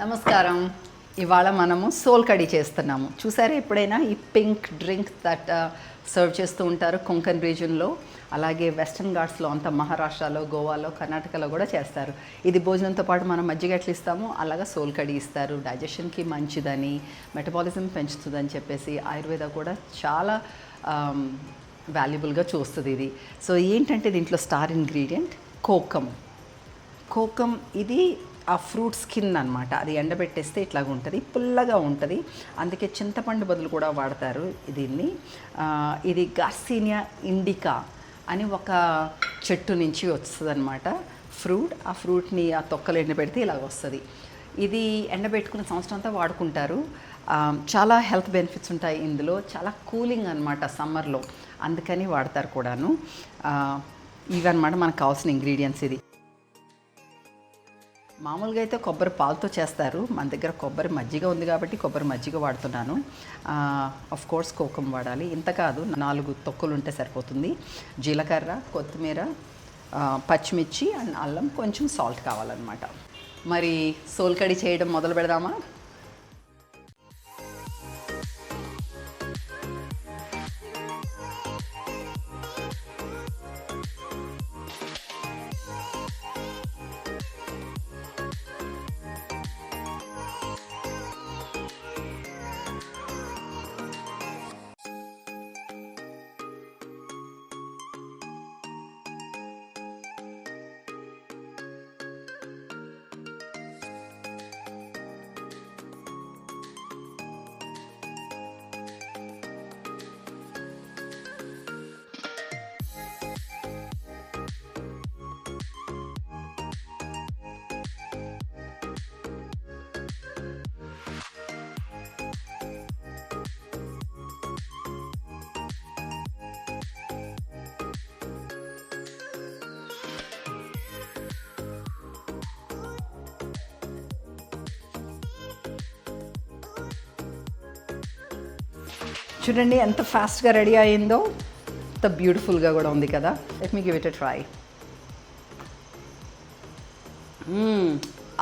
నమస్కారం. ఇవాళ మనము సోల్ కడీ చేస్తున్నాము. చూసారా ఎప్పుడైనా ఈ పింక్ డ్రింక్ దట్ సర్వ్ చేస్తూ ఉంటారు కొంకన్ రీజియన్లో అలాగే వెస్ట్రన్ ఘాట్స్లో అంత మహారాష్ట్రలో గోవాలో కర్ణాటకలో కూడా చేస్తారు. ఇది భోజనంతో పాటు మనం మజ్జిగ ఎట్లా ఇస్తామో అలాగా సోల్ కడి ఇస్తారు. డైజెషన్కి మంచిదని మెటబాలిజం పెంచుతుందని చెప్పేసి ఆయుర్వేద కూడా చాలా వాల్యుబుల్గా చూస్తుంది ఇది. సో ఏంటంటే దీంట్లో స్టార్ ఇంగ్రీడియంట్? కోకం కోకం ఇది ఆ ఫ్రూట్ స్కిన్ అనమాట అది ఎండబెట్టేస్తే ఇట్లాగ ఉంటుంది. పుల్లగా ఉంటుంది. అందుకే చింతపండు బదులు కూడా వాడతారు దీన్ని. ఇది గార్సీనియా ఇండికా అని ఒక చెట్టు నుంచి వస్తుంది అనమాట ఫ్రూట్. ఆ ఫ్రూట్ని ఆ తొక్కలు ఎండబెడితే ఇలాగ వస్తుంది. ఇది ఎండబెట్టుకున్న సంవత్సరం అంతా వాడుకుంటారు. చాలా హెల్త్ బెనిఫిట్స్ ఉంటాయి ఇందులో. చాలా కూలింగ్ అనమాట సమ్మర్లో. అందుకని వాడతారు కూడాను. ఇవన్నమాట మనకు కావాల్సిన ఇంగ్రీడియంట్స్ ఇది. మామూలుగా అయితే కొబ్బరి పాలతో చేస్తారు. మన దగ్గర కొబ్బరి మజ్జిగ ఉంది కాబట్టి కొబ్బరి మజ్జిగ వాడుతున్నాను. ఆఫ్ కోర్స్ కోకం వాడాలి. ఇంత కాదు నాలుగు తొక్కులు ఉంటే సరిపోతుంది. జీలకర్ర కొత్తిమీర పచ్చిమిర్చి అండ్ అల్లం కొంచెం సాల్ట్ కావాలన్నమాట. మరి సోల్కడి చేయడం మొదలు పెడదామా? చూడండి ఎంత ఫాస్ట్గా రెడీ అయిందో. ఎంత బ్యూటిఫుల్గా కూడా ఉంది కదా. Let me give it a try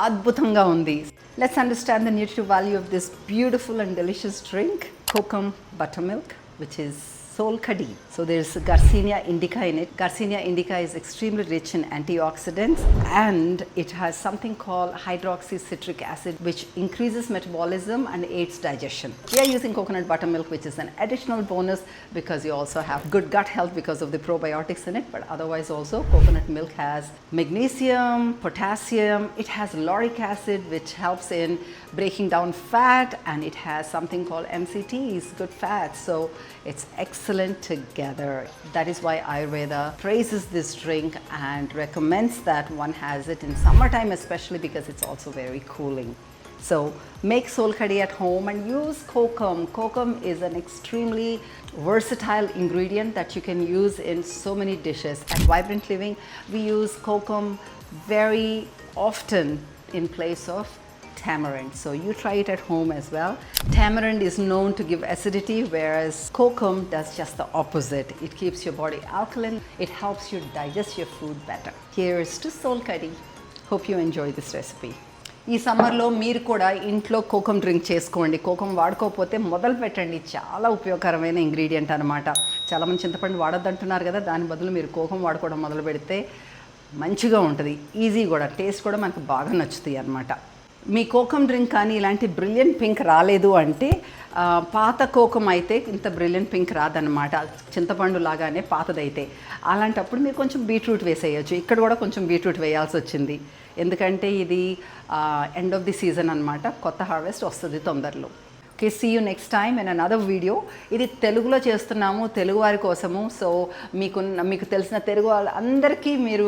అద్భుతంగా ఉంది. Let's understand the nutritive value of this beautiful and delicious drink kokum butter milk which is soul kadi. So there's Garcinia indica in it. Garcinia indica is extremely rich in antioxidants and it has something called hydroxycitric acid which increases metabolism and aids digestion. We are using coconut buttermilk which is an additional bonus because you also have good gut health because of the probiotics in it but otherwise also coconut milk has magnesium, potassium, it has lauric acid which helps in breaking down fat and it has something called MCTs, good fats. So it's excellent together. That is why Ayurveda praises this drink and recommends that one has it in summertime, especially because it's also very cooling. So make curry at home and use kokum. Kokum is an extremely versatile ingredient that you can use in so many dishes. At Vibrant Living, we use kokum very often in place of tamarind. So you try it at home as well. Tamarind is known to give acidity, whereas kokum does just the opposite. It keeps your body alkaline. It helps you digest your food better. Here is to soul curry. Hope you enjoy this recipe. ఈ సమ్మర్లో మీరు కూడా ఇంట్లో కోకం drink చేసుకోండి కోకం వాడుకోకపోతే మొదలు పెట్టండి చాలా ఉపయోగకరమైన ఇంగ్రీడియంట్ అనమాట చాలామంది చింతపండు వాడొద్దంటున్నారు కదా దాని బదులు మీరు కోకం వాడుకోవడం మొదలు పెడితే మంచిగా ఉంటుంది ఈజీ కూడా టేస్ట్ కూడా మనకు బాగా నచ్చుతాయి అనమాట మీ కోకం డ్రింక్ కానీ ఇలాంటి బ్రిలియంట్ పింక్ రాలేదు అంటే పాత కోకం అయితే ఇంత బ్రిలియంట్ పింక్ రాదనమాట చింతపండు లాగానే పాతదైతే. అలాంటప్పుడు మీరు కొంచెం బీట్రూట్ వేసేయచ్చు. ఇక్కడ కూడా కొంచెం బీట్రూట్ వేయాల్సి వచ్చింది. ఎందుకంటే ఇది ఎండ్ ఆఫ్ ది సీజన్ అనమాట కొత్త హార్వెస్ట్ వస్తుంది తొందరలో. Okay see you next time in another video ఇది తెలుగులో చేస్తున్నాము తెలుగు వారి కోసము. సో మీకు మీకు తెలిసిన తెలుగు వాళ్ళందరికీ మీరు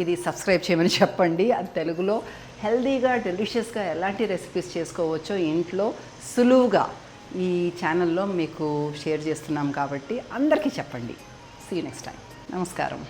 ఇది సబ్స్క్రైబ్ చేయమని చెప్పండి. అది తెలుగులో హెల్దీగా డెలిషియస్గా ఎలాంటి రెసిపీస్ చేసుకోవచ్చో ఇంట్లో సులువుగా ఈ ఛానల్లో మీకు షేర్ చేస్తున్నాం కాబట్టి అందరికీ చెప్పండి. సీ యూ నెక్స్ట్ టైం నమస్కారం.